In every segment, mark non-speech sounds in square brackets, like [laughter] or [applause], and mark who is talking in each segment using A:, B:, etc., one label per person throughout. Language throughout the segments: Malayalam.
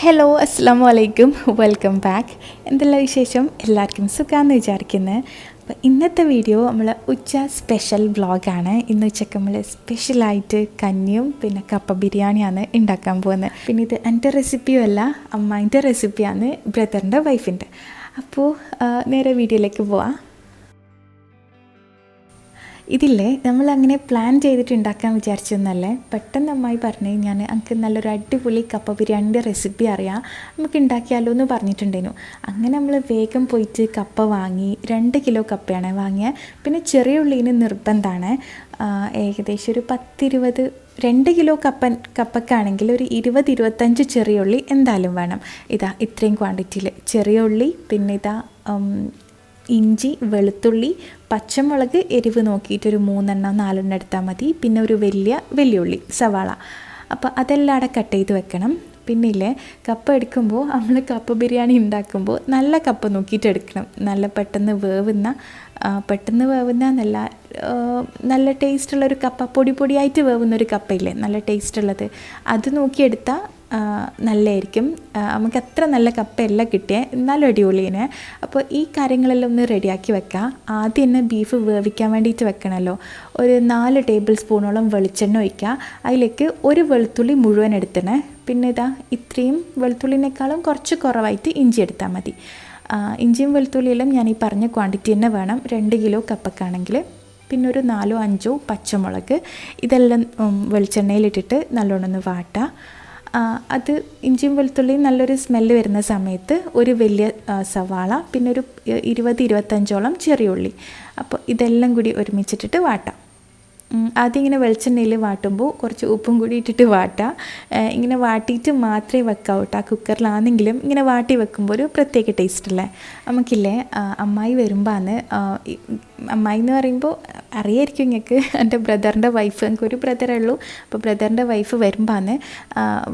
A: ഹലോ അസ്സാം വലൈക്കും വെൽക്കം ബാക്ക് എന്തെല്ലാം വിശേഷം? എല്ലാവർക്കും സുഖമാണെന്ന് വിചാരിക്കുന്നത് അപ്പോൾ ഇന്നത്തെ വീഡിയോ നമ്മൾ ഉച്ച സ്പെഷ്യൽ വ്ളോഗാണ് ഇന്ന് ഉച്ചയ്ക്ക് നമ്മൾ സ്പെഷ്യലായിട്ട് കഞ്ഞിയും പിന്നെ കപ്പ ബിരിയാണിയാണ് ഉണ്ടാക്കാൻ പോകുന്നത്. പിന്നെ ഇത് എന്റെ റെസിപ്പിയും അല്ല അമ്മായിന്റെ റെസിപ്പിയാണ് ബ്രദറിന്റെ വൈഫിന്റെ അപ്പോൾ നേരെ വീഡിയോയിലേക്ക് പോവാം. ഇതില്ലേ നമ്മൾ അങ്ങനെ പ്ലാൻ ചെയ്തിട്ട് ഉണ്ടാക്കാൻ വിചാരിച്ചൊന്നല്ലേ? പെട്ടെന്ന് അമ്മായി പറഞ്ഞു ഞാൻ എനിക്ക് നല്ലൊരു അടിപൊളി കപ്പ ബിരിയാണിന്റെ റെസിപ്പി അറിയാം. നമുക്ക് ഉണ്ടാക്കിയാലോ എന്ന് പറഞ്ഞിട്ടുണ്ടായിരുന്നു. അങ്ങനെ നമ്മൾ വേഗം പോയിട്ട് കപ്പ വാങ്ങി രണ്ട് കിലോ കപ്പയാണ് വാങ്ങിയത് പിന്നെ ചെറിയ ഉള്ളിന് നിർബന്ധമാണ് ഏകദേശം ഒരു പത്തിരുപത് രണ്ട് കിലോ കപ്പൻ കപ്പക്കാണെങ്കിൽ ഒരു ഇരുപത് ഇരുപത്തഞ്ച് ചെറിയ ഉള്ളി എന്തായാലും വേണം. ഇതാ ഇത്രയും ക്വാണ്ടിറ്റിയിൽ ചെറിയ ഉള്ളി പിന്നെ ഇതാ ഇഞ്ചി വെളുത്തുള്ളി പച്ചമുളക് എരിവ് നോക്കിയിട്ടൊരു മൂന്നെണ്ണം നാലെണ്ണം എടുത്താൽ മതി. പിന്നെ ഒരു വലിയ വെല്ലുള്ളി സവാള. അപ്പോൾ അതെല്ലാം അവിടെ കട്ട് ചെയ്ത് വെക്കണം. പിന്നെ ഇല്ലേ കപ്പ എടുക്കുമ്പോൾ നമ്മൾ കപ്പ ബിരിയാണി ഉണ്ടാക്കുമ്പോൾ നല്ല കപ്പ നോക്കിയിട്ട് എടുക്കണം. നല്ല പെട്ടെന്ന് വേവുന്ന പെട്ടെന്ന് വേവുന്ന നല്ല നല്ല ടേസ്റ്റുള്ള ഒരു കപ്പ പൊടി പൊടിയായിട്ട് വേവുന്ന ഒരു കപ്പയില്ലേ നല്ല ടേസ്റ്റ് ഉള്ളത്. അത് നോക്കിയെടുത്താൽ നല്ലതായിരിക്കും നമുക്ക് അത്ര നല്ല കപ്പയല്ല കിട്ടിയേ. എന്നാലും അടിപൊളിയാണ് അപ്പോൾ ഈ കാര്യങ്ങളെല്ലാം ഒന്ന് റെഡിയാക്കി വെക്കാം. ആദ്യം തന്നെ ബീഫ് വേവിക്കാൻ വേണ്ടിയിട്ട് വെക്കണമല്ലോ ഒരു നാല് ടേബിൾ സ്പൂണോളം വെളിച്ചെണ്ണ ഒഴിക്കുക അതിലേക്ക് ഒരു വെളുത്തുള്ളി മുഴുവൻ എടുത്തണേ. പിന്നെ ഇതാ ഇത്രയും വെളുത്തുള്ളിനേക്കാളും കുറച്ച് കുറവായിട്ട് ഇഞ്ചി എടുത്താൽ മതി. ഇഞ്ചിയും വെളുത്തുള്ളിയെല്ലാം ഞാൻ ഈ പറഞ്ഞ ക്വാണ്ടിറ്റി തന്നെ വേണം. രണ്ട് കിലോ കപ്പക്കാണെങ്കിൽ. പിന്നെ ഒരു നാലോ അഞ്ചോ പച്ചമുളക്. ഇതെല്ലാം വെളിച്ചെണ്ണയിലിട്ടിട്ട് നല്ലോണം ഒന്ന് വാട്ടുക അത് ഇഞ്ചിയും വെളുത്തുള്ളിയും നല്ലൊരു സ്മെല്ല് വരുന്ന സമയത്ത് ഒരു വലിയ സവാള പിന്നെ ഒരു ഇരുപത് ഇരുപത്തഞ്ചോളം ചെറിയ ഉള്ളി. അപ്പോൾ ഇതെല്ലാം കൂടി ഒരുമിച്ചിട്ടിട്ട് വാട്ടാം. ആദ്യം ഇങ്ങനെ വെളിച്ചെണ്ണയിൽ വാട്ടുമ്പോൾ കുറച്ച് ഉപ്പും കൂടി ഇട്ടിട്ട് വാട്ടുക ഇങ്ങനെ വാട്ടിയിട്ട് മാത്രമേ വെക്കാവൂ കേട്ടോ കുക്കറിലാണെങ്കിലും ഇങ്ങനെ വാട്ടി വെക്കുമ്പോൾ ഒരു പ്രത്യേക ടേസ്റ്റ് അല്ലേ? നമുക്കില്ലേ അമ്മായി വരുമ്പോഴാണ് അമ്മായി എന്ന് പറയുമ്പോൾ അറിയായിരിക്കും ഇങ്ങക്ക്. എന്റെ ബ്രദറിന്റെ വൈഫ് എനിക്ക് ഒരു ബ്രദറേ ഉള്ളൂ. അപ്പോൾ ബ്രദറിന്റെ വൈഫ് വരുമ്പോഴാണ്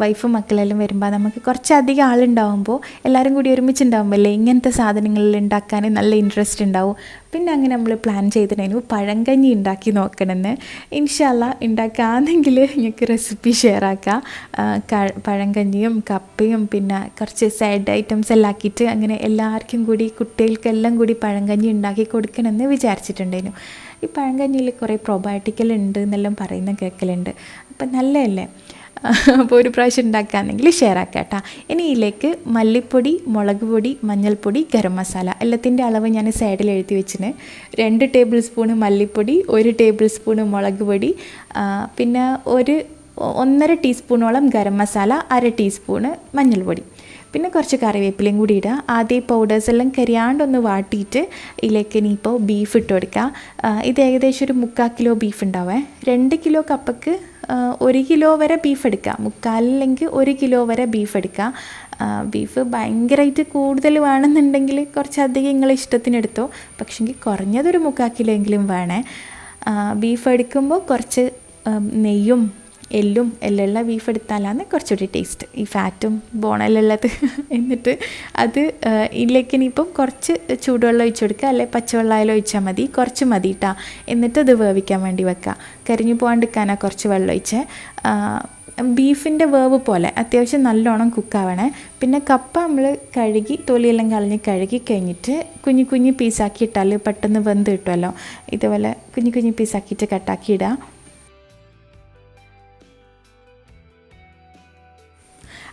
A: വൈഫ് മക്കളെല്ലാം വരുമ്പോൾ നമുക്ക് കുറച്ചധികം ആളുണ്ടാവുമ്പോൾ എല്ലാവരും കൂടി ഒരുമിച്ചുണ്ടാകുമ്പോൾ അല്ലേ ഇങ്ങനത്തെ സാധനങ്ങളിൽ ഉണ്ടാക്കാൻ നല്ല ഇൻട്രസ്റ്റ് ഉണ്ടാവും. പിന്നെ അങ്ങനെ നമ്മൾ പ്ലാൻ ചെയ്തിട്ടുണ്ടായിരുന്നു. പഴങ്കഞ്ഞി ഉണ്ടാക്കി നോക്കണമെന്ന്. ഇൻഷല്ല ഉണ്ടാക്കാന്നെങ്കിൽ ഞങ്ങൾക്ക് റെസിപ്പി ഷെയർ ആക്കാം. പഴങ്കഞ്ഞിയും കപ്പയും പിന്നെ കുറച്ച് സൈഡ് ഐറ്റംസ് എല്ലാം ആക്കിയിട്ട് അങ്ങനെ എല്ലാവർക്കും കൂടി കുട്ടികൾക്കെല്ലാം കൂടി പഴങ്കഞ്ഞി ഉണ്ടാക്കി കൊടുക്കണമെന്ന് വിചാരിച്ചിട്ടുണ്ടായിരുന്നു. ഈ പഴങ്കഞ്ഞിയിൽ കുറേ പ്രൊബയോട്ടിക്കൽ ഉണ്ട് എന്നെല്ലാം പറയുന്ന കേൾക്കലുണ്ട് അപ്പം നല്ലതല്ലേ? അപ്പോൾ ഒരു പ്രാവശ്യം ഉണ്ടാക്കുകയാണെങ്കിൽ ഷെയർ ആക്കാം കേട്ടോ ഇനി ഇതിലേക്ക് മല്ലിപ്പൊടി മുളക് പൊടി മഞ്ഞൾപ്പൊടി ഗരം മസാല എല്ലാത്തിന്റെ അളവ് ഞാൻ സൈഡിൽ എഴുതി വെച്ചിന്. രണ്ട് ടേബിൾ സ്പൂണ് മല്ലിപ്പൊടി ഒരു ടേബിൾ സ്പൂണ് മുളക് പൊടി പിന്നെ ഒരു ഒന്നര ടീസ്പൂണോളം ഗരം മസാല അര ടീസ്പൂണ് മഞ്ഞൾപ്പൊടി. പിന്നെ കുറച്ച് കറിവേപ്പിലയും കൂടി ഇടുക. ആദ്യം ഈ പൗഡേഴ്സ് എല്ലാം കരിയാണ്ടൊന്ന് വാട്ടിയിട്ട് ഇതിലേക്ക് ഇനിയിപ്പോൾ ബീഫ് ഇട്ട് കൊടുക്കുക. ഇത് ഏകദേശം ഒരു മുക്കാൽ കിലോ ബീഫ് ഉണ്ടാവേ. രണ്ട് കിലോ കപ്പക്ക് ഒരു കിലോ വരെ ബീഫ് എടുക്കുക. മുക്കാലില്ലെങ്കിൽ ഒരു കിലോ വരെ ബീഫ് എടുക്കുക. ബീഫ് ഭയങ്കരമായിട്ട് കൂടുതൽ വേണമെന്നുണ്ടെങ്കിൽ കുറച്ചധികം നിങ്ങളെ ഇഷ്ടത്തിനെടുത്തോ പക്ഷെങ്കിൽ കുറഞ്ഞതൊരു മുക്കാൽ കിലോ എങ്കിലും വേണേ. ബീഫ് എടുക്കുമ്പോൾ കുറച്ച് നെയ്യും എല്ലും എല്ലുള്ള ബീഫ് എടുത്താലാണ് കുറച്ചുകൂടി ടേസ്റ്റ് ഈ ഫാറ്റും ബോണെല്ലുള്ളത് [laughs] എന്നിട്ട് അത് ഇതിലേക്ക് ഇനിയിപ്പം കുറച്ച് ചൂടുവെള്ളം ഒഴിച്ചു കൊടുക്കുക. അല്ലെ പച്ചവെള്ളമായാലും ഒഴിച്ചാൽ മതി. കുറച്ച് മതി കേട്ടോ എന്നിട്ട് അത് വേവിക്കാൻ വേണ്ടി വെക്കുക. കരിഞ്ഞു പോകാണ്ടിരിക്കാനാണ് കുറച്ച് വെള്ളം ഒഴിച്ച്. ബീഫിന്റെ വേവ് പോലെ അത്യാവശ്യം നല്ലോണം കുക്കാവണേ പിന്നെ കപ്പ നമ്മൾ കഴുകി തൊലിയെല്ലാം കളഞ്ഞ് കഴുകി കഴിഞ്ഞിട്ട് കുഞ്ഞു കുഞ്ഞു പീസാക്കി ഇട്ടാൽ പെട്ടെന്ന് വെന്ത് കിട്ടുമല്ലോ ഇതുപോലെ കുഞ്ഞു കുഞ്ഞു പീസാക്കിയിട്ട് കട്ടാക്കി ഇടുക.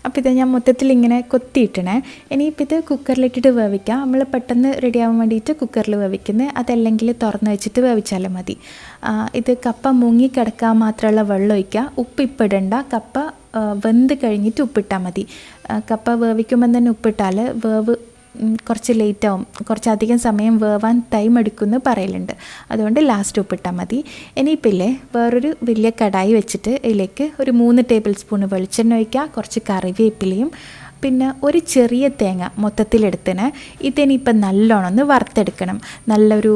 A: അപ്പോൾ ഇത് ഞാൻ മൊത്തത്തിൽ ഇങ്ങനെ കൊത്തിയിട്ടണേ ഇനിയിപ്പോൾ ഇത് കുക്കറിലിട്ടിട്ട് വേവിക്കാം. നമ്മൾ പെട്ടെന്ന് റെഡിയാവാൻ വേണ്ടിയിട്ട് കുക്കറിൽ വേവിക്കുന്നത് അതല്ലെങ്കിൽ തുറന്ന് വെച്ചിട്ട് വേവിച്ചാലും മതി. ഇത് കപ്പ മുങ്ങി കിടക്കാൻ മാത്രമുള്ള വെള്ളം ഒഴിക്കുക. ഉപ്പ് ഇപ്പം ഇടണ്ട. കപ്പ വെന്ത് കഴിഞ്ഞിട്ട് ഉപ്പിട്ടാൽ മതി. കപ്പ വേവിക്കുമ്പോൾ തന്നെ ഉപ്പിട്ടാൽ വേവ് കുറച്ച് ലേറ്റ് ആവും കുറച്ചധികം സമയം വേവാൻ ടൈം എടുക്കുമെന്ന് പറയലുണ്ട്. അതുകൊണ്ട് ലാസ്റ്റ് ഉപ്പിട്ടാൽ മതി. ഇനിയിപ്പില്ലേ വേറൊരു വലിയ കടായി വെച്ചിട്ട് ഇതിലേക്ക് ഒരു മൂന്ന് ടേബിൾ സ്പൂൺ വെളിച്ചെണ്ണ ഒഴിക്കുക കുറച്ച് കറിവേപ്പിലയും പിന്നെ ഒരു ചെറിയ തേങ്ങ മൊത്തത്തിലെടുത്തിന് ഇതിനിപ്പം നല്ലോണം ഒന്ന് വറുത്തെടുക്കണം. നല്ലൊരു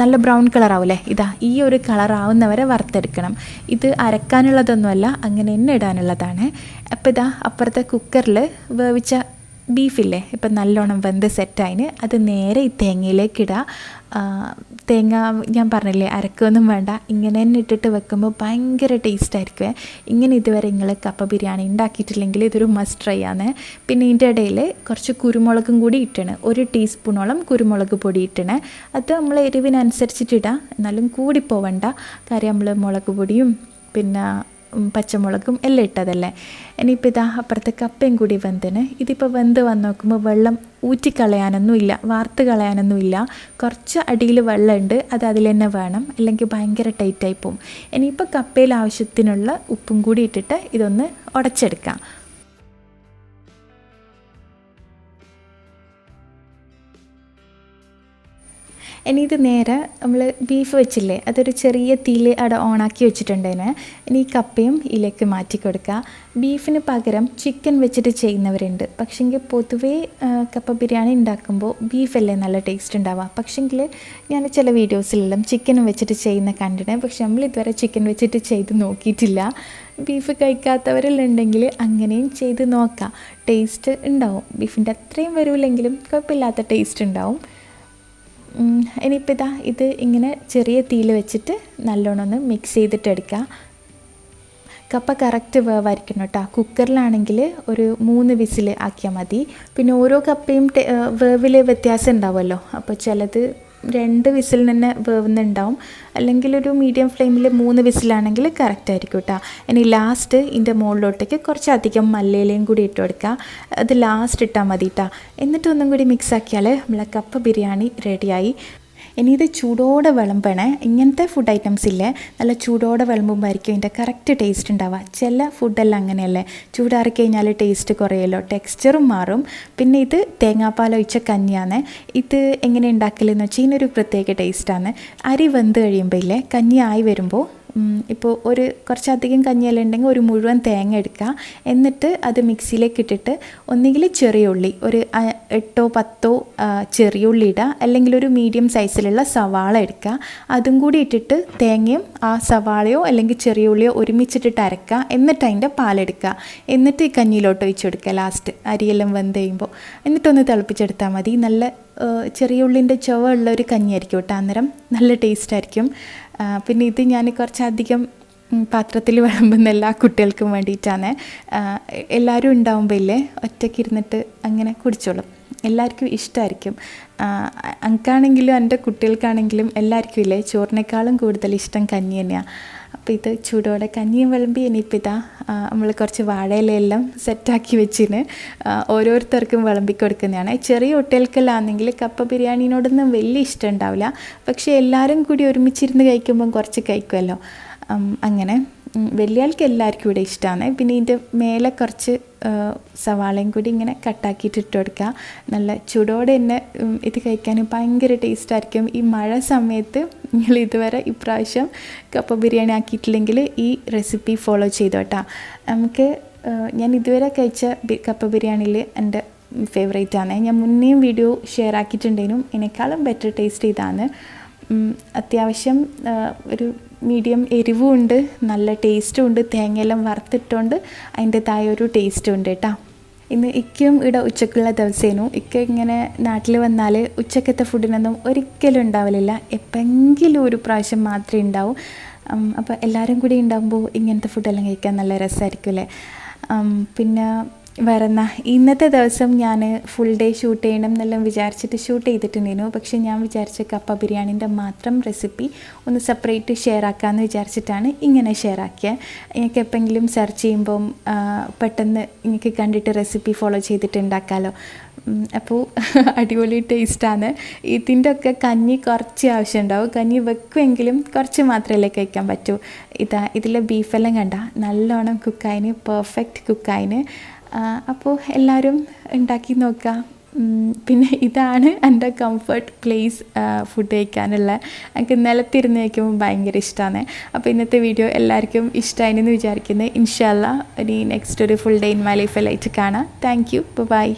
A: നല്ല ബ്രൗൺ കളർ ആവില്ലേ ഇതാ ഈ ഒരു കളർ ആവുന്നവരെ വറുത്തെടുക്കണം. ഇത് അരക്കാനുള്ളതൊന്നുമല്ല അങ്ങനെ തന്നെ ഇടാനുള്ളതാണ്. അപ്പോൾ ഇതാ അപ്പുറത്തെ കുക്കറിൽ വേവിച്ച ബീഫില്ലേ? ഇപ്പം നല്ലോണം വെന്ത് സെറ്റായിന്. അത് നേരെ ഈ തേങ്ങയിലേക്ക് ഇടുക തേങ്ങ ഞാൻ പറഞ്ഞില്ലേ അരക്കൊന്നും വേണ്ട. ഇങ്ങനെ തന്നെ ഇട്ടിട്ട് വെക്കുമ്പോൾ ഭയങ്കര ടേസ്റ്റ് ആയിരിക്കുമേ ഇങ്ങനെ ഇതുവരെ നിങ്ങൾ കപ്പ ബിരിയാണി ഉണ്ടാക്കിയിട്ടില്ലെങ്കിൽ ഇതൊരു മസ്റ്റ് ട്രൈ ആണ്. പിന്നെ ഇതിന്റെ ഇടയിൽ കുറച്ച് കുരുമുളകും കൂടി ഇട്ടണ്. ഒരു ടീസ്പൂണോളം കുരുമുളക് പൊടി ഇട്ടണ്. അത് നമ്മൾ എരിവിനനുസരിച്ചിട്ട് ഇടാം എന്നാലും കൂടി പോവണ്ട. കാര്യം നമ്മൾ മുളക് പൊടിയും പിന്നെ പച്ചമുളകും എല്ലാം ഇട്ടതല്ലേ? ഇനിയിപ്പോൾ ഇതാ അപ്പുറത്തെ കപ്പയും കൂടി വെന്തിന് ഇതിപ്പോൾ വെന്ത് വന്ന് നോക്കുമ്പോൾ വെള്ളം ഊറ്റിക്കളയാനൊന്നുമില്ല വാർത്ത് കളയാനൊന്നും ഇല്ല കുറച്ച് അടിയിൽ വെള്ളമുണ്ട് അത് അതിൽ തന്നെ വേണം. അല്ലെങ്കിൽ ഭയങ്കര ടൈറ്റായി പോവും. ഇനിയിപ്പോൾ കപ്പയിൽ ആവശ്യത്തിനുള്ള ഉപ്പും കൂടി ഇട്ടിട്ട് ഇതൊന്ന് ഉടച്ചെടുക്കാം. ഇനി ഇത് നേരെ നമ്മൾ ബീഫ് വെച്ചില്ലേ അതൊരു ചെറിയ തീയിൽ അവിടെ ഓണാക്കി വെച്ചിട്ടുണ്ടേനെ ഇനി ഈ കപ്പയും ഇതിലേക്ക് മാറ്റി കൊടുക്കുക. ബീഫിന് പകരം ചിക്കൻ വെച്ചിട്ട് ചെയ്യുന്നവരുണ്ട്. പക്ഷെങ്കിൽ പൊതുവേ കപ്പ ബിരിയാണി ഉണ്ടാക്കുമ്പോൾ ബീഫല്ലേ നല്ല ടേസ്റ്റ് ഉണ്ടാവുക. പക്ഷെങ്കിൽ ഞാൻ ചില വീഡിയോസിലെല്ലാം ചിക്കനും വെച്ചിട്ട് ചെയ്യുന്ന കണ്ടിട്ട് പക്ഷെ നമ്മൾ ഇതുവരെ ചിക്കൻ വെച്ചിട്ട് ചെയ്ത് നോക്കിയിട്ടില്ല. ബീഫ് കഴിക്കാത്തവരെല്ലാം ഉണ്ടെങ്കിൽ അങ്ങനെയും ചെയ്ത് നോക്കാം ടേസ്റ്റ് ഉണ്ടാവും. ബീഫിന്റെ അത്രയും വരില്ലെങ്കിലും കുഴപ്പമില്ലാത്ത ടേസ്റ്റ് ഉണ്ടാവും. ഇനിയിപ്പോൾ ഇതാ ഇത് ഇങ്ങനെ ചെറിയ തീയിൽ വെച്ചിട്ട് നല്ലോണം ഒന്ന് മിക്സ് ചെയ്തിട്ട് എടുക്കുക കപ്പ കറക്റ്റ് വേവായിരിക്കണം കേട്ടോ കുക്കറിലാണെങ്കിൽ ഒരു മൂന്ന് വിസിൽ ആക്കിയാൽ മതി. പിന്നെ ഓരോ കപ്പയും വേവിൽ വ്യത്യാസം ഉണ്ടാവുമല്ലോ. അപ്പോൾ ചിലത് രണ്ട് വിസിൽ തന്നെ വേവുന്നുണ്ടാവും. അല്ലെങ്കിൽ ഒരു മീഡിയം ഫ്ലെയിമിൽ മൂന്ന് വിസിലാണെങ്കിൽ കറക്റ്റ് ആയിരിക്കും കേട്ടോ ഇനി ലാസ്റ്റ് ഇതിന്റെ മുകളിലോട്ടേക്ക് കുറച്ചധികം മല്ലയിലയും കൂടി ഇട്ട് കൊടുക്കുക. അത് ലാസ്റ്റ് ഇട്ടാൽ മതി കേട്ടോ എന്നിട്ടൊന്നും കൂടി മിക്സ് ആക്കിയാൽ നമ്മളെ കപ്പ് ബിരിയാണി റെഡിയായി ഇനി ഇത് ചൂടോടെ വിളമ്പണേ. ഇങ്ങനത്തെ ഫുഡ് ഐറ്റംസ് ഇല്ലേ? നല്ല ചൂടോടെ വിളമ്പുമ്പോഴായിരിക്കും ഇതിന്റെ കറക്റ്റ് ടേസ്റ്റ് ഉണ്ടാവുക. ചില ഫുഡെല്ലാം അങ്ങനെയല്ലേ? ചൂടാറി കഴിഞ്ഞാൽ ടേസ്റ്റ് കുറയല്ലോ ടെക്സ്ചറും മാറും. പിന്നെ ഇത് തേങ്ങാപ്പാൽ ഒഴിച്ച കഞ്ഞിയാണ്. ഇത് എങ്ങനെ ഉണ്ടാക്കലെന്ന് വെച്ചാൽ ഇതിനൊരു പ്രത്യേക ടേസ്റ്റാണ് അരി വെന്ത് കഴിയുമ്പോൾ ഇല്ലേ? കഞ്ഞി ആയി വരുമ്പോൾ ഇപ്പോൾ ഒരു കുറച്ചധികം കഞ്ഞിയെല്ലാം ഉണ്ടെങ്കിൽ ഒരു മുഴുവൻ തേങ്ങ എടുക്കുക. എന്നിട്ട് അത് മിക്സിയിലേക്ക് ഇട്ടിട്ട് ഒന്നുകിൽ ചെറിയ ഉള്ളി ഒരു എട്ടോ പത്തോ ചെറിയ ഉള്ളി ഇടുക. അല്ലെങ്കിൽ ഒരു മീഡിയം സൈസിലുള്ള സവാള എടുക്കുക. അതും കൂടി ഇട്ടിട്ട് തേങ്ങയും ആ സവാളയോ അല്ലെങ്കിൽ ചെറിയ ഉള്ളിയോ ഒരുമിച്ചിട്ടിട്ട് അരക്കുക. എന്നിട്ട് അതിന്റെ പാലെടുക്കുക. എന്നിട്ട് ഈ കഞ്ഞിയിലോട്ട് ഒഴിച്ചു കൊടുക്കുക ലാസ്റ്റ് അരിയെല്ലാം വെന്ത് കഴിയുമ്പോൾ. എന്നിട്ടൊന്ന് തിളപ്പിച്ചെടുത്താൽ മതി. നല്ല ചെറിയ ഉള്ളിന്റെ ചുവ ഉള്ള ഒരു കഞ്ഞിയായിരിക്കും കേട്ടോ. അന്നേരം നല്ല ടേസ്റ്റ് ആയിരിക്കും. പിന്നെ ഇത് ഞാൻ കുറച്ചധികം പാത്രത്തിൽ വിളമ്പുന്ന എല്ലാ കുട്ടികൾക്കും വേണ്ടിയിട്ടാണ്. എല്ലാവരും ഉണ്ടാവുമ്പോൾ ഇല്ലേ ഒറ്റയ്ക്ക് ഇരുന്നിട്ട് അങ്ങനെ കുടിച്ചോളും. എല്ലാവർക്കും ഇഷ്ടമായിരിക്കും. എനിക്കാണെങ്കിലും എന്റെ കുട്ടികൾക്കാണെങ്കിലും എല്ലാവർക്കും ഇല്ലേ? ചോറിനേക്കാളും കൂടുതൽ ഇഷ്ടം കഞ്ഞി തന്നെയാണ് അപ്പോൾ ഇത് ചൂടോടെ കഞ്ഞിയും വിളമ്പി ഇനിയിപ്പോൾ ഇതാ നമ്മൾ കുറച്ച് വാഴയിലെല്ലാം സെറ്റാക്കി വെച്ചിന്. ഓരോരുത്തർക്കും വിളമ്പി കൊടുക്കുന്നതാണ്. ചെറിയ കുട്ടികൾക്കെല്ലാമാണെങ്കിൽ കപ്പ ബിരിയാണിനോടൊന്നും വലിയ ഇഷ്ടം ഉണ്ടാവില്ല. പക്ഷേ എല്ലാവരും കൂടി ഒരുമിച്ചിരുന്ന് കഴിക്കുമ്പം കുറച്ച് കഴിക്കുമല്ലോ. അങ്ങനെ. ഉം, വലിയ ആൾക്ക് എല്ലാവർക്കും ഇവിടെ ഇഷ്ടമാണ് പിന്നെ ഇതിന്റെ മേലെ കുറച്ച് സവാളയും കൂടി ഇങ്ങനെ കട്ടാക്കിയിട്ട് ഇട്ട് കൊടുക്കുക. നല്ല ചൂടോടെ തന്നെ ഇത് കഴിക്കാൻ ഭയങ്കര ടേസ്റ്റ് ആയിരിക്കും. ഈ മഴ സമയത്ത് നിങ്ങൾ ഇതുവരെ ഇപ്രാവശ്യം കപ്പ ബിരിയാണി ആക്കിയിട്ടില്ലെങ്കിൽ ഈ റെസിപ്പി ഫോളോ ചെയ്തോട്ടാ. നമുക്ക് ഞാൻ ഇതുവരെ കഴിച്ച കപ്പ ബിരിയാണിയിൽ എന്റെ ഫേവറേറ്റ് ആണ്. ഞാൻ മുന്നേയും വീഡിയോ ഷെയർ ആക്കിയിട്ടുണ്ടെങ്കിലും ഇതിനേക്കാളും ബെറ്റർ ടേസ്റ്റ് ഇതാണ്. അത്യാവശ്യം ഒരു മീഡിയം എരിവും ഉണ്ട് നല്ല ടേസ്റ്റും ഉണ്ട് തേങ്ങയെല്ലാം വറുത്തിട്ടുകൊണ്ട് അതിന്റെതായ ഒരു ടേസ്റ്റും ഉണ്ട് കേട്ടോ. ഇന്ന് ഇക്കും ഇവിടെ ഉച്ചക്കുള്ള ദിവസേനു. ഇക്ക ഇങ്ങനെ നാട്ടിൽ വന്നാൽ ഉച്ചക്കത്തെ ഫുഡിനൊന്നും ഒരിക്കലും ഉണ്ടാവലില്ല. എപ്പെങ്കിലും ഒരു പ്രാവശ്യം മാത്രമേ ഉണ്ടാവും. അപ്പോൾ എല്ലാവരും കൂടി ഉണ്ടാകുമ്പോൾ ഇങ്ങനത്തെ ഫുഡെല്ലാം കഴിക്കാൻ നല്ല രസമായിരിക്കും അല്ലേ? പിന്നെ വേറെ എന്നാ ഇന്നത്തെ ദിവസം ഞാൻ ഫുൾ ഡേ ഷൂട്ട് ചെയ്യണം എന്നെല്ലാം വിചാരിച്ചിട്ട് ഷൂട്ട് ചെയ്തിട്ടുണ്ടായിരുന്നു. പക്ഷേ ഞാൻ വിചാരിച്ച കപ്പ ബിരിയാണീന്റെ മാത്രം റെസിപ്പി ഒന്ന് സെപ്പറേറ്റ് ഷെയർ ആക്കാമെന്ന് വിചാരിച്ചിട്ടാണ് ഇങ്ങനെ ഷെയർ ആക്കിയത് നിങ്ങൾക്ക് എപ്പോഴെങ്കിലും സെർച്ച് ചെയ്യുമ്പം പെട്ടെന്ന് നിങ്ങൾക്ക് കണ്ടിട്ട് റെസിപ്പി ഫോളോ ചെയ്തിട്ട് ഉണ്ടാക്കാമല്ലോ അപ്പോൾ [laughs] അടിപൊളി ടേസ്റ്റാണ് ഇതിന്റെ ഒക്കെ കഞ്ഞി കുറച്ച് ആവശ്യമുണ്ടാവും കഞ്ഞി വെക്കുമെങ്കിലും കുറച്ച് മാത്രമല്ലേ കഴിക്കാൻ പറ്റൂ. ഇതാ ഇതിലെ ബീഫെല്ലാം കണ്ട നല്ലോണം കുക്കായിന് പെർഫെക്റ്റ് കുക്കായിന് അപ്പോൾ എല്ലാവരും ഉണ്ടാക്കി നോക്കുക പിന്നെ ഇതാണ് എന്റെ കംഫർട്ട് പ്ലേസ് ഫുഡ് കഴിക്കാനുള്ള. എനിക്ക് നിലത്തിരുന്ന് കഴിക്കുമ്പോൾ ഭയങ്കര ഇഷ്ടമാണ് അപ്പോൾ ഇന്നത്തെ വീഡിയോ എല്ലാവർക്കും ഇഷ്ടമായിരുന്നു വിചാരിക്കുന്നത് ഇൻഷാല്ല ഇനി നെക്സ്റ്റ് ഒരു full day in my life light കാണാം. Thank you bye